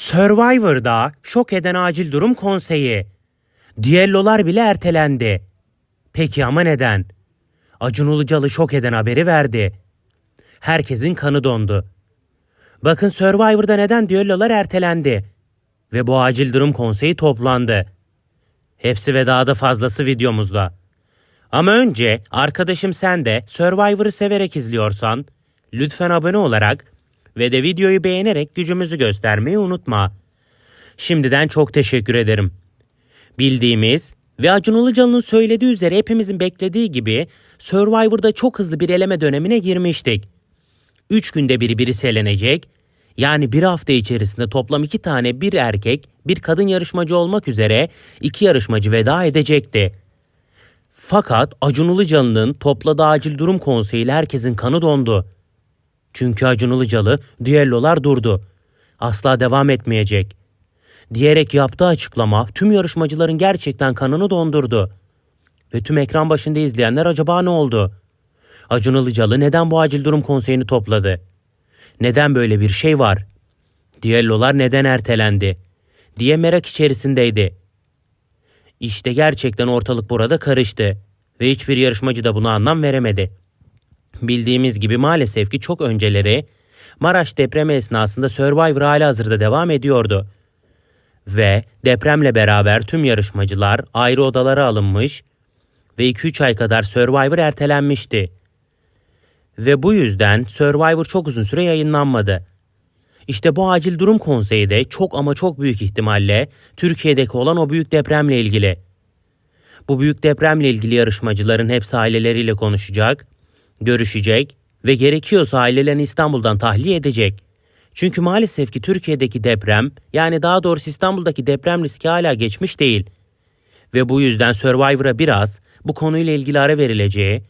Survivor'da şok eden acil durum konseyi. Düellolar bile ertelendi. Peki ama neden? Acun Ilıcalı şok eden haberi verdi. Herkesin kanı dondu. Bakın Survivor'da neden düellolar ertelendi? Ve bu acil durum konseyi toplandı. Hepsi ve daha da fazlası videomuzda. Ama önce arkadaşım sen de Survivor'ı severek izliyorsan lütfen abone olarak ve de videoyu beğenerek gücümüzü göstermeyi unutma. Şimdiden çok teşekkür ederim. Bildiğimiz ve Acun Ilıcalı'nın söylediği üzere hepimizin beklediği gibi Survivor'da çok hızlı bir eleme dönemine girmiştik. 3 günde biri birisi elenecek. Yani bir hafta içerisinde toplam 2 tane bir erkek, bir kadın yarışmacı olmak üzere iki yarışmacı veda edecekti. Fakat Acun Ilıcalı'nın topladığı acil durum konseyiyle herkesin kanı dondu. Çünkü Acun Ilıcalı düellolar durdu. Asla devam etmeyecek. Diyerek yaptığı açıklama tüm yarışmacıların gerçekten kanını dondurdu. Ve tüm ekran başında izleyenler acaba ne oldu? Acun Ilıcalı neden bu acil durum konseyini topladı? Neden böyle bir şey var? Düellolar neden ertelendi? diye merak içerisindeydi. İşte gerçekten ortalık burada karıştı ve hiçbir yarışmacı da buna anlam veremedi. Bildiğimiz gibi maalesef ki çok önceleri Maraş depremi esnasında Survivor hala hazırda devam ediyordu. Ve depremle beraber tüm yarışmacılar ayrı odalara alınmış ve 2-3 ay kadar Survivor ertelenmişti. Ve bu yüzden Survivor çok uzun süre yayınlanmadı. İşte bu acil durum konseyi de çok ama çok büyük ihtimalle Türkiye'deki olan o büyük depremle ilgili. Bu büyük depremle ilgili yarışmacıların hepsi aileleriyle konuşacak, görüşecek ve gerekiyorsa ailelerini İstanbul'dan tahliye edecek. Çünkü maalesef ki Türkiye'deki deprem, yani daha doğrusu İstanbul'daki deprem riski hala geçmiş değil. Ve bu yüzden Survivor'a biraz bu konuyla ilgili ara verileceği,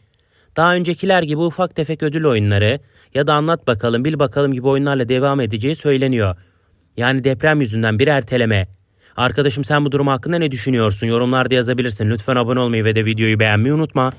daha öncekiler gibi ufak tefek ödül oyunları ya da anlat bakalım bil bakalım gibi oyunlarla devam edeceği söyleniyor. Yani deprem yüzünden bir erteleme. Arkadaşım sen bu durum hakkında ne düşünüyorsun? Yorumlarda yazabilirsin. Lütfen abone olmayı ve de videoyu beğenmeyi unutma.